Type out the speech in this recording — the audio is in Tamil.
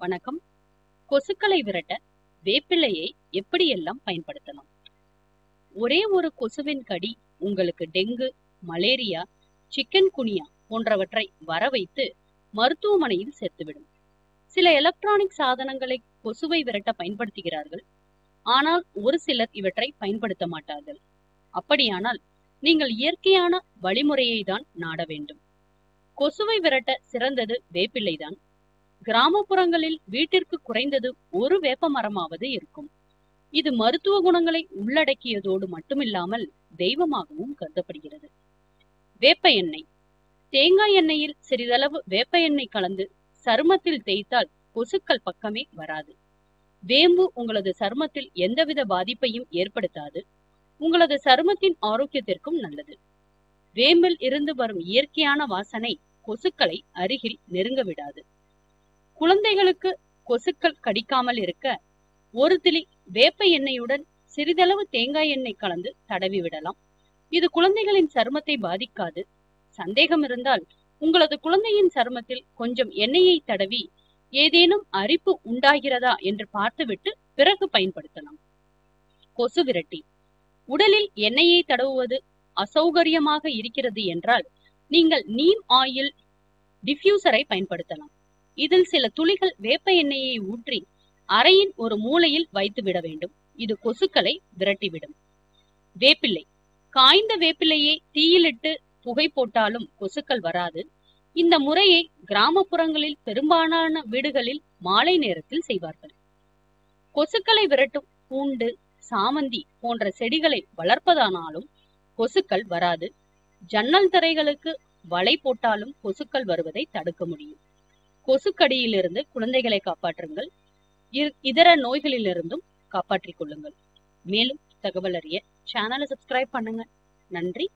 வணக்கம். கொசுக்களை விரட்ட வேப்பிலையை எப்படியெல்லாம் பயன்படுத்தலாம்? ஒரே ஒரு கொசுவின் கடி உங்களுக்கு டெங்கு மலேரியா சிக்கன் குனியா போன்றவற்றை வர வைத்து மருத்துவமனையில் சேர்த்துவிடும். சில எலக்ட்ரானிக் சாதனங்களை கொசுவை விரட்ட பயன்படுத்துகிறார்கள். ஆனால் ஒரு சிலர் இவற்றை பயன்படுத்த மாட்டார்கள். அப்படியானால் நீங்கள் இயற்கையான வழிமுறையை தான் நாட வேண்டும். கொசுவை விரட்ட சிறந்தது வேப்பிலைதான் கிராமப்புறங்களில் வீட்டிற்கு குறைந்தது ஒரு வேப்ப மரமாவது இருக்கும். இது மருத்துவ குணங்களை உள்ளடக்கியதோடு மட்டுமில்லாமல் தெய்வமாகவும் கருதப்படுகிறது. வேப்ப எண்ணெய். தேங்காய் எண்ணெயில் சிறிதளவு வேப்ப எண்ணெய் கலந்து சருமத்தில் தேய்த்தால் கொசுக்கள் பக்கமே வராது. வேம்பு உங்களது சருமத்தில் எந்தவித பாதிப்பையும் ஏற்படுத்தாது. உங்களது சருமத்தின் ஆரோக்கியத்திற்கும் நல்லது. வேம்பில் இருந்து வரும் இயற்கையான வாசனை கொசுக்களை அருகில் நெருங்க விடாது. குழந்தைகளுக்கு கொசுக்கள் கடிக்காமல் இருக்க ஒரு திளி வேப்ப எண்ணெயுடன் சிறிதளவு தேங்காய் எண்ணெய் கலந்து தடவி விடலாம். இது குழந்தைகளின் சருமத்தை பாதிக்காது. சந்தேகம் இருந்தால் உங்களது குழந்தையின் சருமத்தில் கொஞ்சம் எண்ணெயை தடவி ஏதேனும் அரிப்பு உண்டாகிறதா என்று பார்த்துவிட்டு பிறகு பயன்படுத்தலாம். கொசு விரட்டி. உடலில் எண்ணெயை தடவுவது அசௌகரியமாக இருக்கிறது என்றால் நீங்கள் நீம் ஆயில் டிஃப்யூசரை பயன்படுத்தலாம். இதில் சில துளிகள் வேப்ப எண்ணெயை ஊற்றி அறையின் ஒரு மூலையில் வைத்து விட வேண்டும். இது கொசுக்களை விரட்டிவிடும். வேப்பிள்ளை. காய்ந்த வேப்பிலையை தீயிலிட்டு புகை போட்டாலும் கொசுக்கள் வராது. இந்த முறையை கிராமப்புறங்களில் பெரும்பாலான வீடுகளில் மாலை நேரத்தில் செய்வார்கள். கொசுக்களை விரட்டும் பூண்டு சாமந்தி போன்ற செடிகளை வளர்ப்பதானாலும் கொசுக்கள் வராது. ஜன்னல் தரைகளுக்கு வலை போட்டாலும் கொசுக்கள் வருவதை தடுக்க முடியும். கொசுக்கடியிலிருந்து குழந்தைகளை காப்பாற்றுங்கள். இதர நோய்களிலிருந்தும் காப்பாற்றிக் கொள்ளுங்கள். மேலும் தகவல் அறிய சேனலை சப்ஸ்கிரைப் பண்ணுங்க. நன்றி.